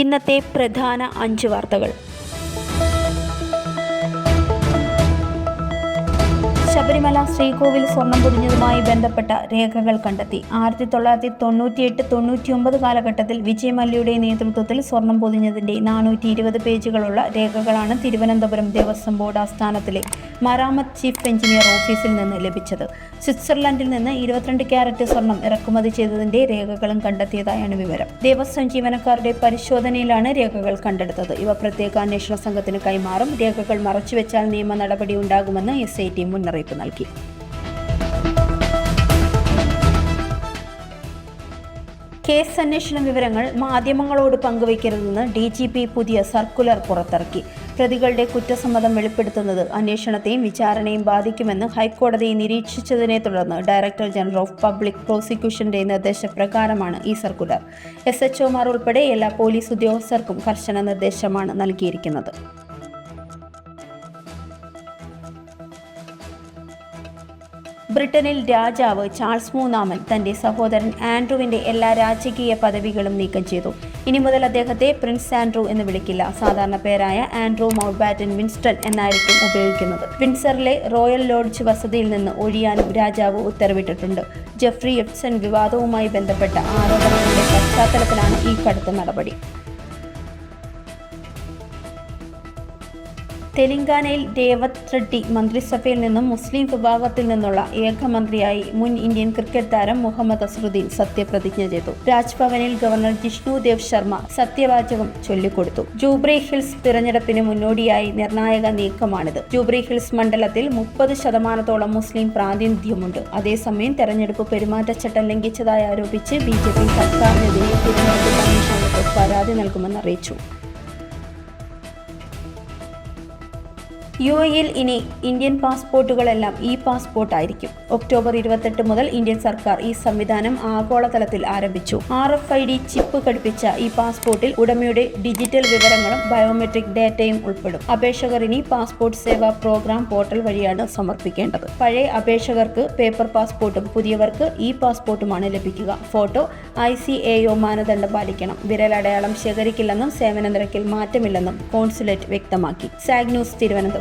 ഇന്നത്തെ പ്രധാന അഞ്ച് വാർത്തകൾ. ശബരിമല ശ്രീകോവിൽ സ്വർണം പൊതിഞ്ഞതുമായി ബന്ധപ്പെട്ട രേഖകൾ കണ്ടെത്തി. ആയിരത്തി തൊള്ളായിരത്തി തൊണ്ണൂറ്റിയെട്ട് തൊണ്ണൂറ്റിയൊമ്പത് കാലഘട്ടത്തിൽ വിജയമല്യയുടെ നേതൃത്വത്തിൽ സ്വർണം പൊതിഞ്ഞതിന്റെ നാനൂറ്റി ഇരുപത് പേജുകളുള്ള രേഖകളാണ് തിരുവനന്തപുരം ദേവസ്വം ബോർഡ് ആസ്ഥാനത്തിലെ മരാമത്ത് ചീഫ് എഞ്ചിനീയർ ഓഫീസിൽ നിന്ന് ലഭിച്ചത്. സ്വിറ്റ്സർലൻഡിൽ നിന്ന് ഇരുപത്തിരണ്ട് ക്യാരറ്റ് സ്വർണം ഇറക്കുമതി ചെയ്തതിന്റെ രേഖകളും കണ്ടെത്തിയതായാണ് വിവരം. ദേവസ്വം ജീവനക്കാരുടെ പരിശോധനയിലാണ് രേഖകൾ കണ്ടെടുത്തത്. ഇവ പ്രത്യേക അന്വേഷണ സംഘത്തിന് കൈമാറും. രേഖകൾ മറച്ചുവെച്ചാൽ നിയമ നടപടി ഉണ്ടാകുമെന്ന് എസ് ഐ ടി മുന്നറിയിപ്പ്. നൽകി. കേസ് അന്വേഷണ വിവരങ്ങൾ മാധ്യമങ്ങളോട് പങ്കുവയ്ക്കരുതെന്ന് ഡി ജി പി പുതിയ സർക്കുലർ പുറത്തിറക്കി. പ്രതികളുടെ കുറ്റസമ്മതം വെളിപ്പെടുത്തുന്നത് അന്വേഷണത്തെയും വിചാരണയും ബാധിക്കുമെന്ന് ഹൈക്കോടതി നിരീക്ഷിച്ചതിനെ തുടർന്ന് ഡയറക്ടർ ജനറൽ ഓഫ് പബ്ലിക് പ്രോസിക്യൂഷന്റെ നിർദ്ദേശപ്രകാരമാണ് ഈ സർക്കുലർ. എസ് എച്ച്ഒമാർ ഉൾപ്പെടെ എല്ലാ പോലീസ് ഉദ്യോഗസ്ഥർക്കും കർശന നിർദ്ദേശമാണ് നൽകിയിരിക്കുന്നത്. ബ്രിട്ടനിൽ രാജാവ് ചാൾസ് മൂന്നാമൻ തന്റെ സഹോദരൻ ആൻഡ്രുവിന്റെ എല്ലാ രാജകീയ പദവികളും നീക്കം ചെയ്തു. ഇനി മുതൽ അദ്ദേഹത്തെ പ്രിൻസ് ആൻഡ്രു എന്ന് വിളിക്കില്ല. സാധാരണ പേരായ ആൻഡ്രു മൗണ്ട് ബാറ്റൻ വിൻസ്റ്റൺ എന്നായിരിക്കും ഉപയോഗിക്കുന്നത്. വിൻസറിലെ റോയൽ ലോഡ്ജ് വസതിയിൽ നിന്ന് ഒഴിയാനും രാജാവ് ഉത്തരവിട്ടിട്ടുണ്ട്. ജെഫ്രി എഫ്സൺ വിവാദവുമായി ബന്ധപ്പെട്ട ആരോപണങ്ങളുടെ പശ്ചാത്തലത്തിലാണ് ഈ കടുത്ത നടപടി. തെലങ്കാനയിൽ രേവത് റെഡ്ഡി മന്ത്രിസഭയിൽ നിന്നും മുസ്ലിം വിഭാഗത്തിൽ നിന്നുള്ള ഏക മന്ത്രിയായി മുൻ ഇന്ത്യൻ ക്രിക്കറ്റ് താരം മുഹമ്മദ് അസറുദ്ദീൻ സത്യപ്രതിജ്ഞ ചെയ്തു. രാജ്ഭവനിൽ ഗവർണർ ജിഷ്ണു ദേവ് ശർമ്മ സത്യവാചകം ചൊല്ലിക്കൊടുത്തു. ജൂബ്രി ഹിൽസ് തിരഞ്ഞെടുപ്പിന് മുന്നോടിയായി നിർണായക നീക്കമാണിത്. ജൂബ്രി ഹിൽസ് മണ്ഡലത്തിൽ മുപ്പത് ശതമാനത്തോളം മുസ്ലിം പ്രാതിനിധ്യമുണ്ട്. അതേസമയം തെരഞ്ഞെടുപ്പ് പെരുമാറ്റച്ചട്ടം ലംഘിച്ചതായി ആരോപിച്ച് ബി ജെ പി സർക്കാരിനെതിരെ പരാതി നൽകുമെന്ന് അറിയിച്ചു. യു എയിൽ ഇനി ഇന്ത്യൻ പാസ്പോർട്ടുകളെല്ലാം ഇ പാസ്പോർട്ടായിരിക്കും. ഒക്ടോബർ ഇരുപത്തെട്ട് മുതൽ ഇന്ത്യൻ സർക്കാർ ഈ സംവിധാനം ആഗോളതലത്തിൽ ആരംഭിച്ചു. R F I D chip ഘടിപ്പിച്ച ഈ പാസ്പോർട്ടിൽ ഉടമയുടെ ഡിജിറ്റൽ വിവരങ്ങളും ബയോമെട്രിക് ഡാറ്റയും ഉൾപ്പെടും. അപേക്ഷകർ ഇനി പാസ്പോർട്ട് സേവാ പ്രോഗ്രാം പോർട്ടൽ വഴിയാണ് സമർപ്പിക്കേണ്ടത്. പഴയ അപേക്ഷകർക്ക് പേപ്പർ പാസ്പോർട്ടും പുതിയവർക്ക് ഇ പാസ്പോർട്ടുമാണ് ലഭിക്കുക. Photo I C A O മാനദണ്ഡം പാലിക്കണം. വിരലടയാളം ശേഖരിക്കില്ലെന്നും സേവന നിരക്കിൽ മാറ്റമില്ലെന്നും കോൺസുലേറ്റ് വ്യക്തമാക്കി. സാഗ് ന്യൂസ്